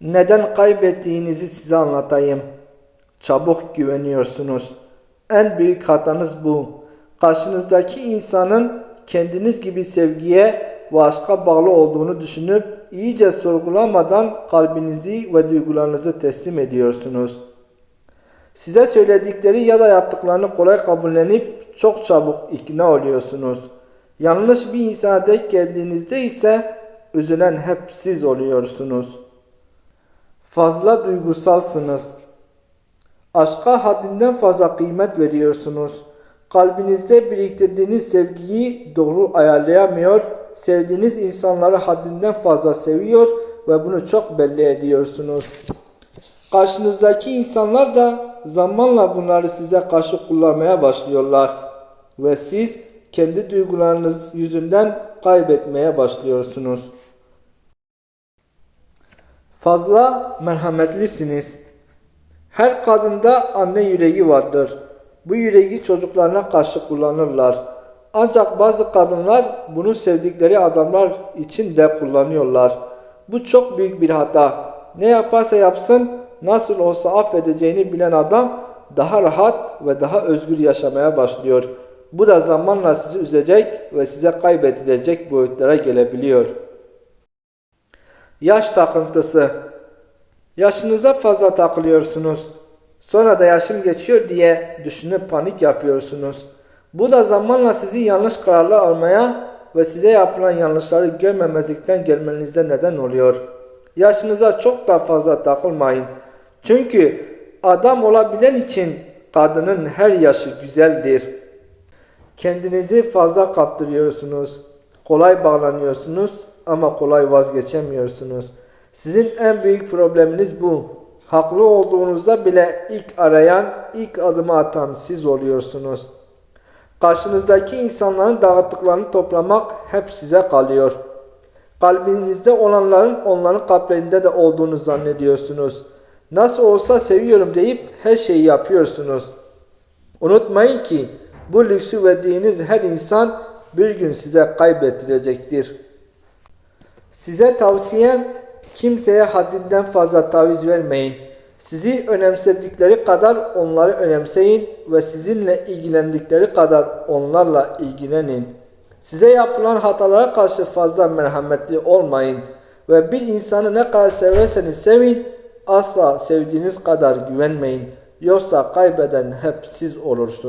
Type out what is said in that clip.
Neden kaybettiğinizi size anlatayım. Çabuk güveniyorsunuz. En büyük hatanız bu. Karşınızdaki insanın kendiniz gibi sevgiye ve aşka bağlı olduğunu düşünüp iyice sorgulamadan kalbinizi ve duygularınızı teslim ediyorsunuz. Size söyledikleri ya da yaptıklarını kolay kabullenip çok çabuk ikna oluyorsunuz. Yanlış bir insana denk geldiğinizde ise üzülen hep siz oluyorsunuz. Fazla duygusalsınız. Aşka haddinden fazla kıymet veriyorsunuz. Kalbinizde biriktirdiğiniz sevgiyi doğru ayarlayamıyor, sevdiğiniz insanları haddinden fazla seviyor ve bunu çok belli ediyorsunuz. Karşınızdaki insanlar da zamanla bunları size karşı kullanmaya başlıyorlar ve siz kendi duygularınız yüzünden kaybetmeye başlıyorsunuz. Fazla merhametlisiniz. Her kadında anne yüreği vardır. Bu yüreği çocuklarına karşı kullanırlar. Ancak bazı kadınlar bunu sevdikleri adamlar için de kullanıyorlar. Bu çok büyük bir hata. Ne yaparsa yapsın, nasıl olsa affedeceğini bilen adam daha rahat ve daha özgür yaşamaya başlıyor. Bu da zamanla sizi üzecek ve size kaybedilecek boyutlara gelebiliyor. Yaş takıntısı. Yaşınıza fazla takılıyorsunuz. Sonra da yaşım geçiyor diye düşünüp panik yapıyorsunuz. Bu da zamanla sizi yanlış kararlar almaya ve size yapılan yanlışları görmemezlikten gelmenize neden oluyor. Yaşınıza çok da fazla takılmayın. Çünkü adam olabilen için kadının her yaşı güzeldir. Kendinizi fazla kaptırıyorsunuz. Kolay bağlanıyorsunuz ama kolay vazgeçemiyorsunuz. Sizin en büyük probleminiz bu. Haklı olduğunuzda bile ilk arayan, ilk adımı atan siz oluyorsunuz. Karşınızdaki insanların dağıttıklarını toplamak hep size kalıyor. Kalbinizde olanların onların kalplerinde de olduğunu zannediyorsunuz. Nasıl olsa seviyorum deyip her şeyi yapıyorsunuz. Unutmayın ki bu lüksü verdiğiniz her insan bir gün size kaybettirecektir. Size tavsiyem kimseye haddinden fazla taviz vermeyin. Sizi önemsedikleri kadar onları önemseyin ve sizinle ilgilendikleri kadar onlarla ilgilenin. Size yapılan hatalara karşı fazla merhametli olmayın ve bir insanı ne kadar severseniz sevin asla sevdiğiniz kadar güvenmeyin. Yoksa kaybeden hep siz olursunuz.